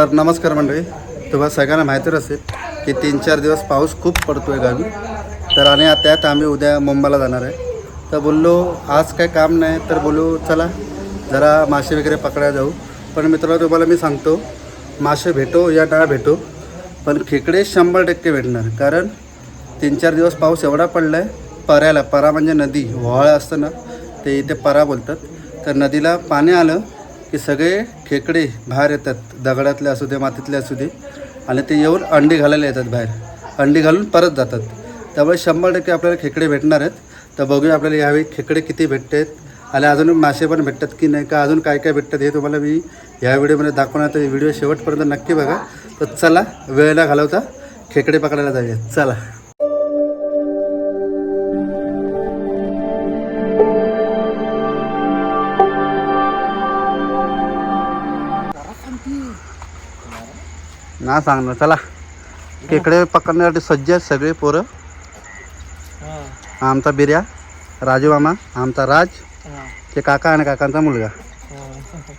तर नमस्कार मंडळी तुम्हाला सगळ्यांना माहितीच असेल की तीन चार दिवस पाऊस खूप पडतो आहे गावी. तर आणि त्यात आम्ही उद्या मुंबईला जाणार आहे. तर बोललो आज काय काम नाही तर बोलू चला जरा मासे वगैरे पकडायला जाऊ. पण मित्रांनो तुम्हाला मी सांगतो मासे भेटो या ना भेटो पण खेकडे शंभर टक्के भेटणार. कारण तीन चार दिवस पाऊस एवढा पडला आहे पऱ्याला परा म्हणजे नदी व्हाळ असतं ना ते इथे परा बोलतात. तर नदीला पाणी आलं की सगळे खेकडे बाहेर येतात दगडातले असू दे मातीतले असू दे आणि ते येऊन अंडी घालायला येतात बाहेर. अंडी घालून परत जातात. त्यामुळे शंभर टक्के आपल्याला खेकडे भेटणार आहेत. तर बघूया आपल्याला यावेळी खेकडे किती भेटतात आणि अजून मासे पण भेटतात की नाही का अजून काय काय भेटतात हे तुम्हाला मी या व्हिडिओमध्ये दाखवणार तर व्हिडिओ शेवटपर्यंत नक्की बघा. तर चला वेळेला घालवता खेकडे पकडायला जाऊया. चला. ना सांगणार चला. खेकडे पकडण्यासाठी सज्ज आहेत सगळे पोरं. हा. आमचा बिर्या राजू मामा आमचा राज ते काका आणि काकांचा मुलगा.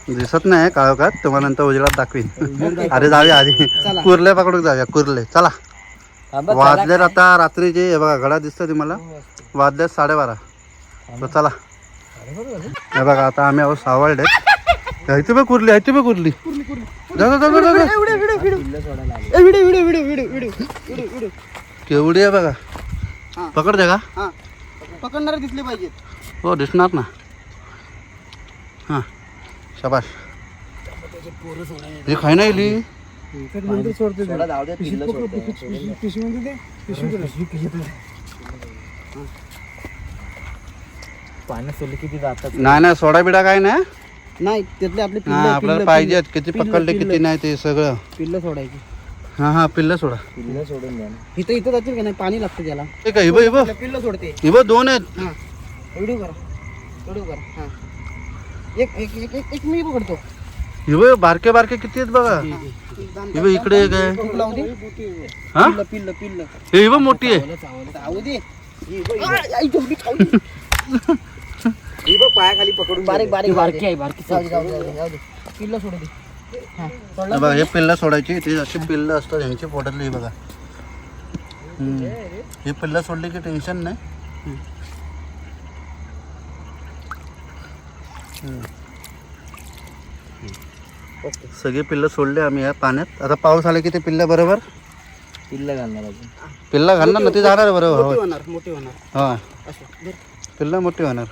दिसत नाही काळोखात तुम्हाला नंतर उजेडात दाखवीन. अरे जाऊया आधी. कुर्ले पकडून जाऊया कुर्ले. चला. वाजले आता रात्रीचे हे बघा घडा दिसतं तुम्हाला. वाजले साडेबारा. तर चला. हे बघा आता आम्ही आहोत सावळडे इथे बघ कुर्ली इथे बघ कुर्ली. जा जा, जा, जा, जा, जा. केवढी आहे बघा. पकडते का हा. पकडणारे दिसले पाहिजेत. हो दिसणार ना. हां. शाबाश हे खाय इली पाण्यात सोडले किती जातात? नाही नाही सोडा बिडा काय नाही. नाही त्यातले आपले हा आपल्याला पाहिजेत किती पिल्लं, पकडले पिल्लं. नाही ते सगळं. पिल्ल सोडायची. हाँ हाँ पिल्लं सोडा. पिल्लं सोडून द्या ना. इथं इथं जातील का नाही? पाणी लागतं त्याला. हे का हिबो हिबो पिल्ल सोडते. हिबो दोन आहेत. हा. एवढी करा. एवढी करा. हा. एक एक एक एक एक मी पकडतो. हिबो बारके बारके किती आहेत बघा. हिबो इकडे एक आहे. हुक लावू हा? पिल्ल पिल्ल पिल्ल. हे हिबो मोठी आहे. चावू दे. आई, आई, जेवढी खाऊ ही बघ पायाखाली पकडून बारीक बारीक बारकी आहे बारकी जाऊ दे जाऊ दे जाऊ दे, जाऊ दे. पिल्ल सोडू दे. हा. सोडला बघा हे पिल्लं सोडायची ते अशी पिल्लं असतात यांची पोटातली हे बघा. हम्म. हे पिल्लं सोडली की टेन्शन नाही? ओके सगळे पिल्लं सोडले आम्ही या पाण्यात. आता पाऊस आला की ते पिल्लं बरोबर? पिल्लं घालणार अजून. पिल्ला घालणार ना ते जाणार मोठी बरोबर होणार मोठी होणार. हा. असं धर. पिल्ला मोठी होणार.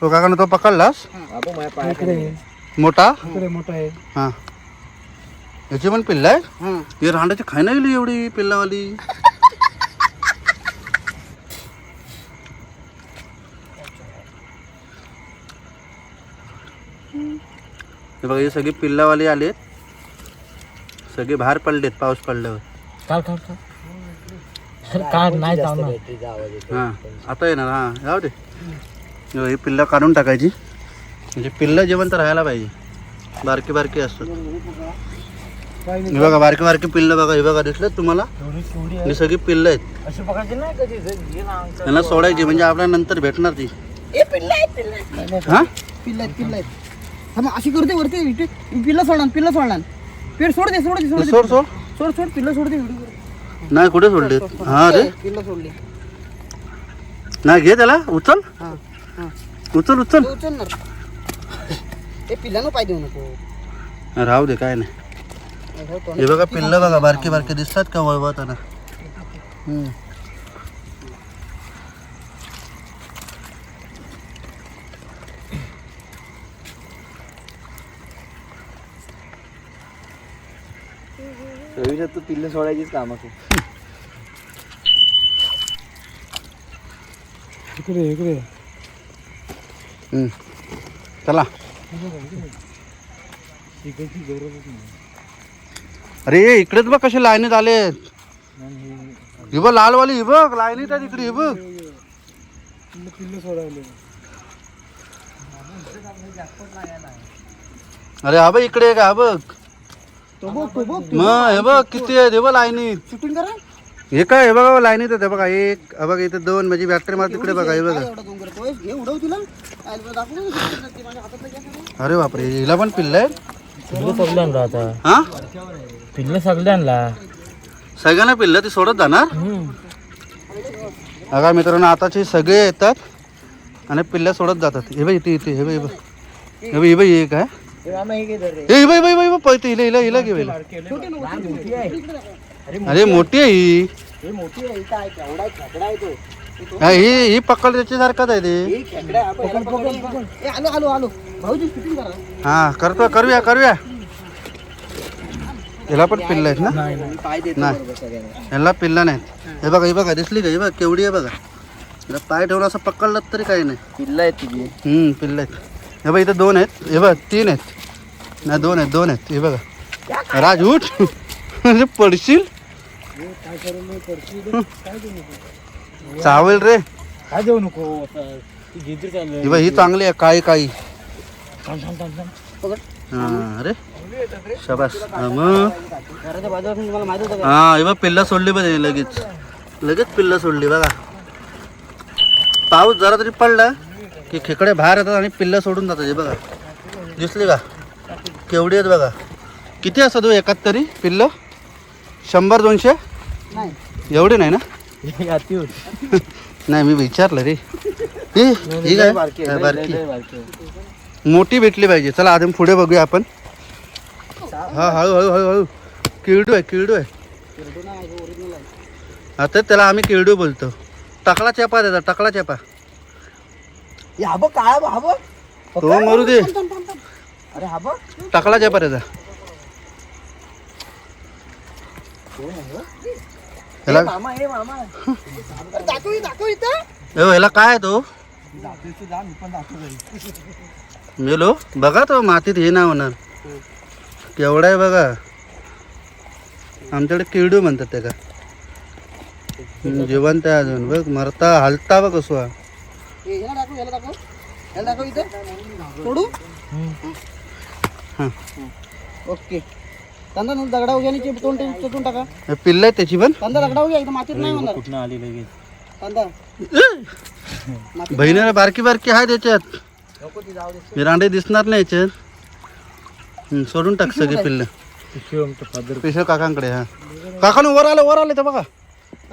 तो काकानं तो पकडलास? बाबू माझ्या पायाखाली मोठा मोठा आहे. हा. याची पण पिल्ला आहे हा ही रांडाची खाय नाही गेली एवढी पिल्लावाली. हे बघा हे सगळे पिल्लावाले आलेत. सगळे बाहेर पडलेत पाऊस पडल्यावर. काल काल काल काल नाही हां. आता येणार हां. जाऊ दे. हे ही पिल्लं काढून टाकायची. म्हणजे पिल्लं जेवण तर राहायला पाहिजे. बारकी बारकी असतात. हे बघा बारकी बारकी पिल्लं बघा हे बघा दिसलं तुम्हाला? ही सगळी पिल्लं आहेत. त्यांना सोडायची म्हणजे आपल्याला नंतर भेटणार ती. पिल्ल हा? अशी करते वरती पिल्ल सोडणार पिल्ल सोडणार. पिल्ल सोड दे सोड दे सोड दे. सोड सोड. सोड सोड पिल्ल सोड दे. नाही कुठे सोडले? हा रे. पिल्ल सोडली. नाही घे त्याला उचल. उचल उचल. तो उचलणार. ते पिल्लानं पाय देऊ नको. राहू दे काय नाही. हे बघा पिल्लं बघा बारकी बारकी दिसतात का वळवताना? हम्म. रवीला तू पिल्लं सोडायचीच काम असो इकडे इकडे. हम्म. चला. अरे इकडेच बघ कसे लाईनीत आलेत ही बघ लालवाली ही बघ लाईनीत आहेत इकडे ही बघ. पिल्ल सोडायले अरे हा बघ इकडे हा बघ. तो बघ तो बघ मग हे बघ किती आहेत हे बघ लाईनीत. शूटिंग करा. हे काय हे बघा लाईनीत आहेत हे बघा एक हा बघा इथे दोन म्हणजे बॅटरी मार तिकडे बघा हे बघा. एवढा उडव तिला. काय सगळं. अरे बापरे हिला पण पिल्ल आहे पिल्लं सगळ्यांना आता. हा? पिल्लं सगळ्यांना. सगळ्यांना पिल्लं ती सोडत जाणार? अगा मित्रांनो आताचे सगळे येतात आणि पिल्ल्या सोडत जातात. हे बाई इथे इथे हे बाई हे बाई. हे बाई हे ए, ही बाई बाई बाई पळते हिला हिला हिला घेऊ अरे मोठी आहे ही. हा, ही ही पकड त्याच्यासारखाच आहे ते. आलो आलो आलो. भाऊजी शूटिंग करा. हा करतो करूया करूया. याला पण पिल्ल आहेत ना? पाय देतो. नाही. बरोबर सगळ्यांना. याला पिल्ला नाहीत. हे बघा हे बघा दिसली का? हे बघा केवढी आहे बघा. याला पाय ठेवून असं पकडलं तरी काही नाही. पिल्लं आहेत तुझी हम्म पिल्ल आहेत. हे बघा इथं दोन आहेत. हे बघ तीन आहेत. नाही दोन आहेत दोन आहेत. हे बघा. राज उठ. अरे पडशील. चावेल रे. काय देऊ नको? आता ती ही बघ ही चांगली आहे काळी काळी थांब थांब थांब थांब. हा अरे शाबास. हा, मग? घराच्या बाजूला तुम्हाला माहीत होतं का? हा हे बघ पिल्ला सोडली बघ लगेच. लगेच पिल्ला सोडली बघा. पाऊस जरा तरी पडला की खेकडे बाहेर येतात आणि पिल्ला सोडून जातात हे बघा. दिसली का? केवढी आहेत बघा. किती असतात हो एकात तरी पिल्लं? शंभर दोनशे? नाही. एवढे नाही ना. नाही मी विचारलं रे. ही काय बारकी. हा. मोठी भेटली पाहिजे. चला आधी पुढे बघूया आपण. हा हळू हळू हळू हळू किरडू आहे. किरडू आहे. आता त्याला आम्ही किरडू बोलतो. टकला चेपा त्याचा टकला चेपा. हे हा बघ काळा बघ, हा बघ तो मरू दे अरे हा बघ टकला चेपा त्याचा. ह्याला मामा हे मामा. अरे दाखव दाखव इथं. ए, ह्याला काय आहे तो? मेलो बघा तो मातीत हे नाही होणार. केवढा आहे बघा. आमच्याकडे किरडू म्हणतात त्याला. जिवंत आहे अजून. बघ मरता हलता बघ कसो हा. हे हा. ओके. कांदा दगडा उघ्याने तोंड चेचून टाका. हे पिल्ल आहे त्याची पण? कांदा दगडा उघ्या एकदम मातीत नाही होणार. कुठनं आली लगेच. कांदा. बहिणीला बारकी बारकी आहे त्याच्यात. मिरांडे दिसणार नाही याच्यात. सोडून टाक सगळे पिल्ल. पिशवी आमचं फादर. पिशव काकांकडे हा. काकानं वर आलं वर आलं तर बघा.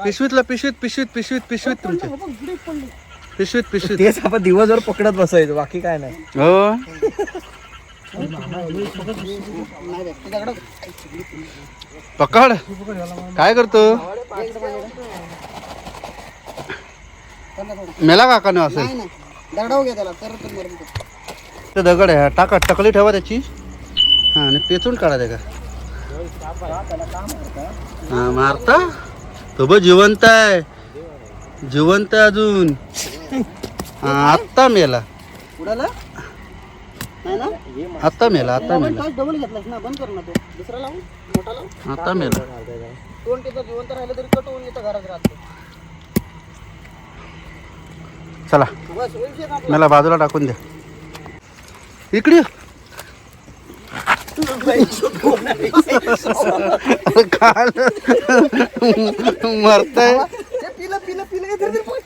पिशवीतला पिशवीत पिशवीत पिशवीत पिशवीत तुमच्या. पिशवीत पिशवीत. तेच आपण दिवसभर पकडत बसायचो बाकी काय नाही. हो. पकड. काय करतो. मेला काकानं असं. नाही नाही. दगडा उघ्या त्याला तर तो दगड आहे टाका टकली ठेवा त्याची. हा आणि पेचून काढा त्या का हा मारता? तो बघ जिवंत आहे. जिवंत आहे अजून. हा आत्ता मेला. उडाला? ना? आत्ता मेला आता मेला. डबल घेतलास ना बंद कर ना तो. दुसरा लावून मोठा लावून. मेला. तिथं जिवंत राहिलं तरी कट होऊन येतं घरात राहतो. चला. बस होईल शेत आपलं. मला बाजूला टाकून द्या इकडे ये. काय मरताय. ते पिलं पिलं पिलं हे धर, धर, पळ.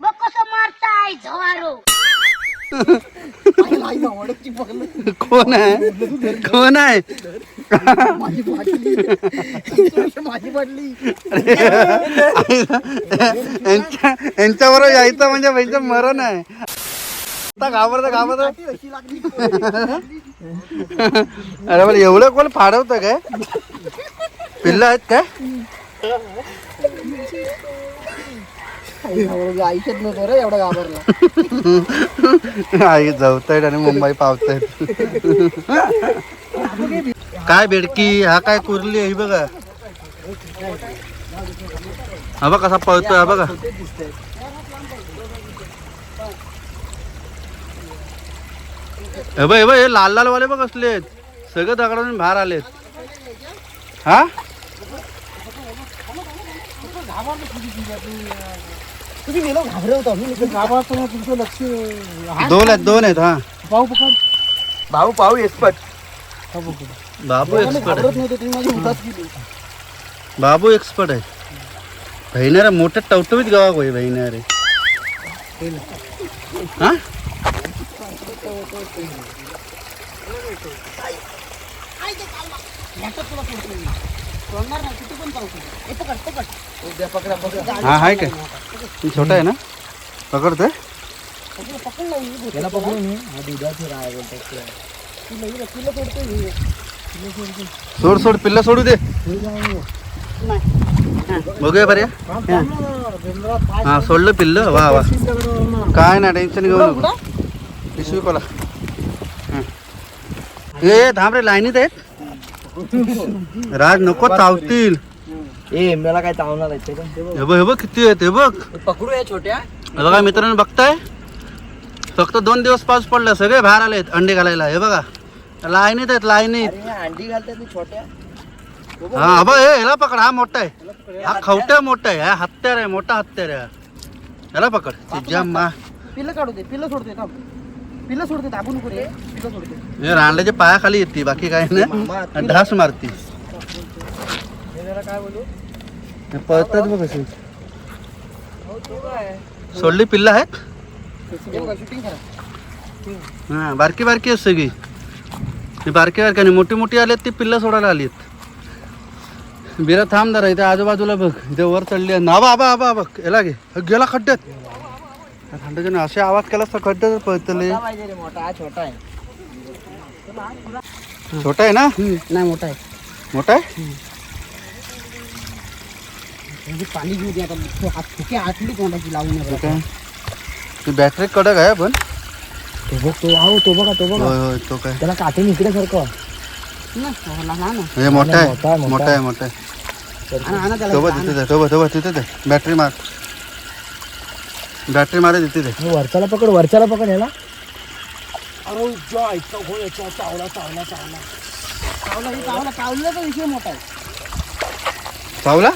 बघ कसं मारताय झवारो. कोण आहे कोण आहे माझी फाटली थोडीशी माझी पडली यांच्या यांच्याबरोबर यायचं म्हणजे त्यांचं मरण आहे आता घाबरत घाबरत अरे पण एवढं कोण फाडवतं काय पिल्लं आहेत काय. आयुष्यात नव्हतं रे एवढा घाबरला आई जाऊतायत आणि मुंबई पावतायत काय बेडकी हा काय कुरली आहे ही बघा. हा बघा कसा पळतोय हा बघा. हे हे हे लाल लाल वाले बघ असलेत सगळे दगडाने बाहेर आलेत. हा? तुम्ही गेलो घाबरवता मी घाबरतो ना तुमचं लक्ष दोन आहेत दोन आहेत हा. पाहू पकड. भाऊ भाऊ एक्सपर्ट बाबू एक्सपर्ट घाबरत नव्हते तुम्ही माझी केली बाबू एक्सपर्ट आहे. बहिणारा मोठ्या टवटवीत गावा होई बहिणारे हा काय ते काढला? याच्यात तुला सोडतो मी. सोडणार नाही किती पण चालतो हे पकड पकड. हा आहे काय? छोटा आहे ना? पकडतोय? पकड पकड नाही ही गोष्ट. त्याला पकडून ये. हा दुधाची राय बोलतात ते. तुला ही- तुला सोडतो ही. सोड सोड पिल्ला सोडू दे. बघूया बरे हा. सोडलं पिल्ल. वा वा. काय नाही टेन्शन घेऊ नको. पिशवी कोला हं. ए थांब रे लाईनीत आहेत? राज नको चावतील. ए मला काय चावणार आहे? हे बघ हे बघ किती आहेत हे बघ. पकडू या छोट्या. हे बघा मित्रांनो बघताय? फक्त दोन दिवस पाऊस पडला सगळे बाहेर आलेत अंडे घालायला. हे बघा लाईनीत आहेत लाईनीत अंडी घालतात छोट्या. हा बघ हे ह्याला पकड हा मोठा आहे. हा खवट्या मोठा आहे हा हत्यार आहे मोठा हत्यार आहे. हा. ह्याला पकड तुझ्या मा पिल्लं काढू दे पिल्लं सोडते पिल्लं सोडते दाबू नको रे पिल्लं सोडते. हे रांड्याच्या पायाखाली येते बाकी काय नाही. ढास मारती. काय बोलू? हे पळतात बघ कशी हो तो काय सोडली पिल्लं आहेत? शूटिंग करा. हा बारकी बारकी आहेत सगळी. ही बारकी बारकी आणि मोठी मोठी आलेत ती पिल्लं सोडायला आलीत. बिरा थांब जरा इथे आजूबाजूला बघ. इथे वर चढली आहे. आबा आबा आबा. बघ याला हा, गेला खड्ड्यात. असे आवाज़ तर पळतले मोठा हा छोटा आहे छोटा आहे ना? नाही मोठा आहे. मोठा आहे? म्हणजे पाणी घेऊ दे आता. तो हात फुके लावून ती बॅटरी कडक आहे पण. तो बघ तो आहो तो बघा तो बघा. तो काय? त्याला काटे इकडे सारखं हे मोठा आहे, मोठा आहे मोठा आहे तो तिथे तो तो तिथे बॅटरी मार. बॅटरी मारे तिथे दे हे वरच्याला पकड वरच्याला पकड याला. अरे जा इतका खोल याचा चावला चावला चावला. चावला हे चावला चावलेला विषय मोठा आहे. चावला?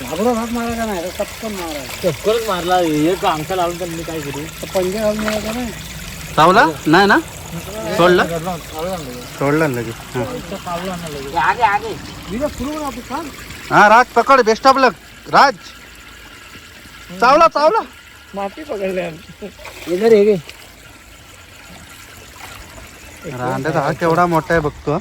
घाबरून हात मारा का नाही टपकन मारा चक्करच मारला हे अंगठा लावून तर मी काय करू? पंजे घालून मारा का नाही. चावला? नाही ना? सोडला? सोडला ना लगेच हा. आगे आगे. सुरू तू सांग हा राज पकड बेस्ट ऑफ लक राज. चावला चावला. माती पकडले इधर हे रांड्याचा हा केवढा मोठा आहे बघतो.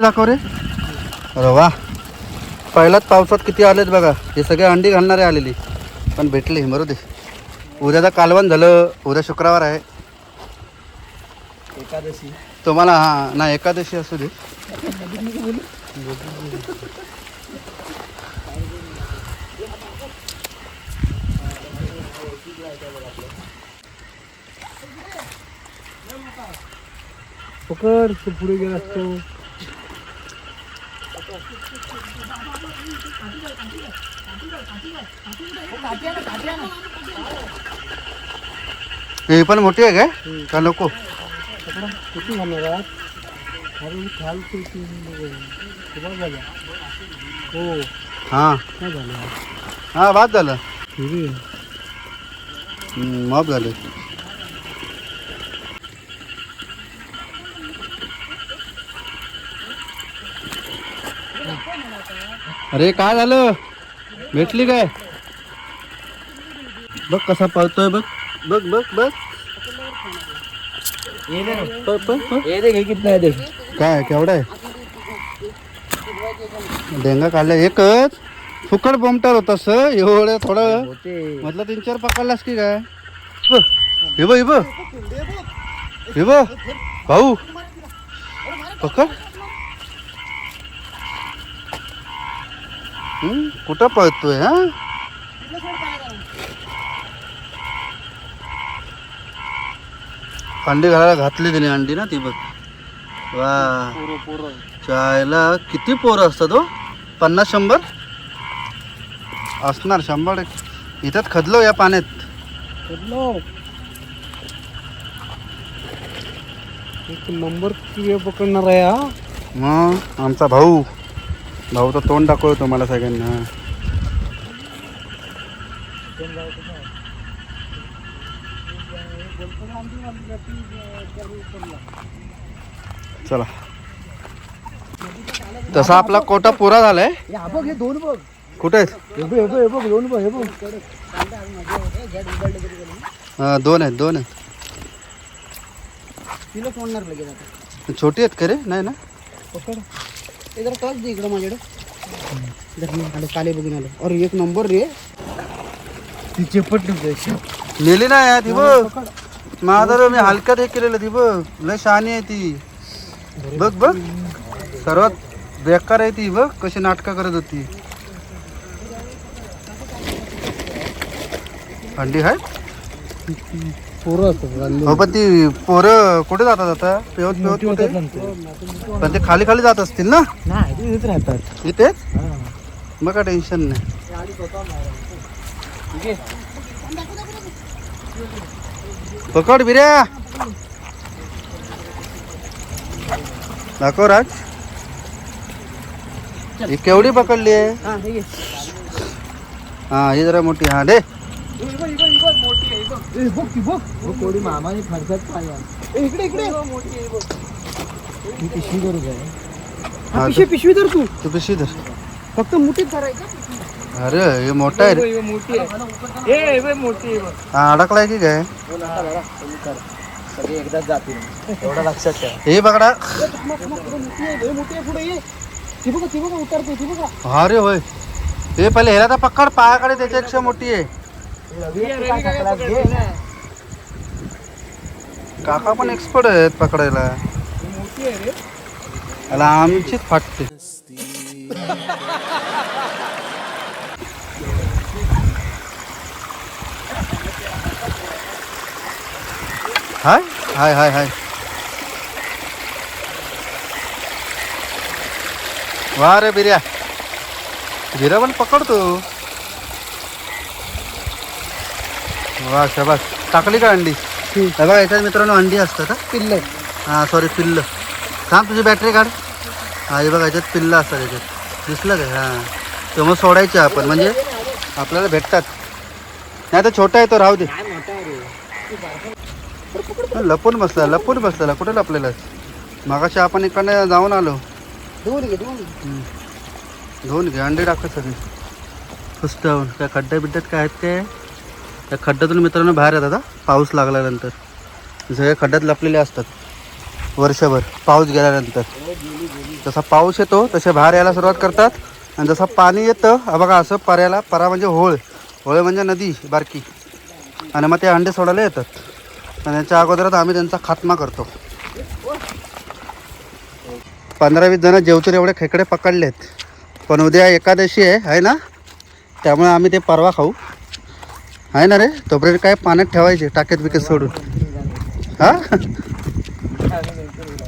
दाखव रे. अरे वा. पहिल्याच पावसात किती आलेत बघा. हे सगळे अंडी घालणारे आलेली. पण भेटले बरोबर दे. उद्याचं कालवण झालं उद्या शुक्रवार आहे. एकादशी. तुम्हाला हा ना एकादशी असू दे. पकड पुढे गेला असतो हे पण मोठी आहे काय का। नको किती घालणार अरे खाल हो हा काय झालं हा। बाद झालं माफ़ झालं अरे काय झालं? भेटली काय? बघ कसा पळतोय बघ. बघ बघ बघ. पळ, पळ, पळ. काय केवढा आहे? डेंगा काढला एकच. फुकट बोमटार होता स एवढं थोडं. म्हटलं तीन चार पकडलास की काय? हे बघ हे बघ. हे बघ. भाऊ. पकड. हम्म, कुठं पळतोय हा? अंडी घालायला घातली तिने अंडी ना ती बघ. वा. चायला किती पोरं असतात हो? पन्नास शंभर? असणार शंभर इथंच खदलो या पाण्यात. नंबर किती पकडणार आहे हा. मग आमचा भाऊ. भाऊ तर तोंड दाखवतो तुम्हाला सगळ्यांना. चला. तसा आपला कोटा पुरा झालाय. दोन बघ. कुठे आहेत? दोन आहेत दोन आहेत. छोटी आहेत का रे? नाही ना? ते जरा टच दे इकडं माझ्याकडे. जर मी आले काले बघून आलो. अरे एक नंबर रे. ती चेपट नेली नाही यार ती बघ माझा मी हलक्यात हे केलेलं ती बघ लय शहाणी आहे ती. बघ बघ. सर्वात बेकार आहे ती बघ कशी नाटकं करत होती. अंडी आहे पोरं असतात हो पण ती पोरं कुठे जातात आता? पेवत पेवत कुठे? पण ते खाली खाली जात असतील ना? नाही ते इथेच राहतात. इथेच मग काय टेन्शन नाही. पकड बिर्या. दाखव राज. ही केवढी पकडली आहे? हा हे. हा ही जरा मोठी. हा दे. ए, बघ ती बघ. कोडी मामाने ए, इकडे इकडे. ही पिशवी करू काय हा, पिशवी पिशवी धर तू. तू धर. फक्त मुठीत धरायचं अरे हे मोठा आहे रे. मोठी आहे. मोठी आहे हा अडकलाय की काय? सगळे एकदाच जातील. एवढं लक्षात ठेवा. हे बघडा. मोठी आहे लय मोठी आहे पुढे ये. ती बघा ती बघा उतरते ती बघा. हा रे होय. हे पहिले ह्याला तर पकड पायाकडे त्याच्यापेक्षा मोठी आहे. काका पण एक्सपर्ट आहेत पकडायला. याला आमचीच फाटते. हाय हाय हाय हाय. वा रे बिर्या. बिर्या पण पकडतो. वा शाबास. टाकली का अंडी? बघा याच्यात मित्रांनो अंडी असतात हा? पिल्ल हां सॉरी पिल्लं. थांब तुझी बॅटरी काढ. हा हे बघा याच्यात पिल्लं असतात याच्यात. दिसलं काय हां. मग सोडायचे आपण म्हणजे आपल्याला भेटतात. नाही तर छोटा आहे तो राहू दे. लपून बसला लपून बसलेला कुठे लपलेला मागाशी आपण इकडनं जाऊन आलो. धुवून घे अंडे टाकत सगळी फुसतावून. काय खड्ड्या बिड्ड्यात काय आहेत काय? त्या खड्ड्यातून मित्रांनो बाहेर येतात पाऊस लागल्यानंतर. सगळे खड्ड्यात लपलेले असतात. वर्षभर पाऊस गेल्यानंतर. जसा पाऊस येतो तसे बाहेर यायला सुरुवात करतात. आणि जसं पाणी येतं बघा असं पर्याला परा म्हणजे होळ. होळ म्हणजे नदी बारकी. आणि मग ते अंडे सोडायला येतात. आणि याच्या अगोदरच आम्ही त्यांचा खात्मा करतो. पंधरा वीस जण जेवतून एवढे खेकडे पकडलेत. पण उद्या एकादशी आहे आहे ना? त्यामुळे आम्ही ते परवा खाऊ. आहे ना रे? तोपर्यंत काय पाण्यात ठेवायचे टाकेत बिकेत सोडून. हा?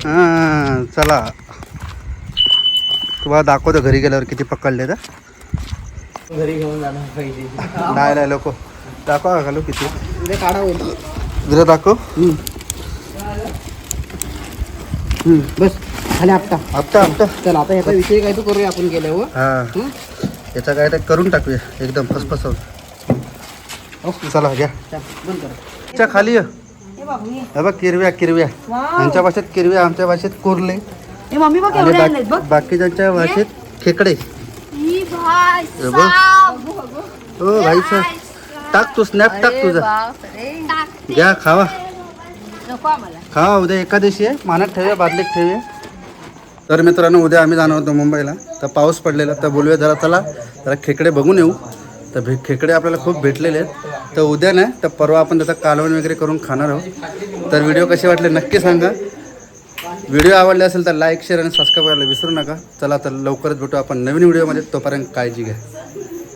हां चला. तुम्हाला दाखवतो घरी गेल्यावर किती पकडले तर. घरी घेऊन जाणार पाहिजे. नाही नाही लोक दाखवा घालू किती? उद्या काढा जरा दाखव. बस. खाली आपटा. हप्ता हप्ता चल आता ह्याचा विषय काय तो करूया आपण गेल्यावर. हां. हं? याचा काय ते करून टाकूया एकदम फसफसवून. चला घ्या. चल बंद कर. त्याच्याखाली ये. हे बघ किरव्या किरव्या. यांच्या भाषेत किरव्या आमच्या भाषेत कोरले. मम्मी बघ आणि एवढे आणलेत बघ. बाकी- बाकीच्यांच्या भाषेत खेकडे. ही भाई भाईचं टाक तू स्नॅप टाक तुझा. घ्या खावा. खावा उद्या एकादशी आहे. मानात ठेवूया बादलीत ठेवूया. तर मित्रांनो उद्या आम्ही जाणार होतो मुंबईला. तर पाऊस पडलेला तर बोलूया जरा चला जरा खेकडे बघून येऊ. तर भे खेकडे आपल्याला खूप भेटलेले आहेत. तर उद्या नाही तर परवा आपण त्याचं कालवण वगैरे करून खाणार आहोत. तर व्हिडिओ कसे वाटले नक्की सांगा. व्हिडिओ आवडले असेल तर लाईक शेअर आणि सबस्क्राईब करायला विसरू नका. चला तर लवकरच भेटू आपण नवीन व्हिडिओमध्ये. तोपर्यंत काळजी घ्या.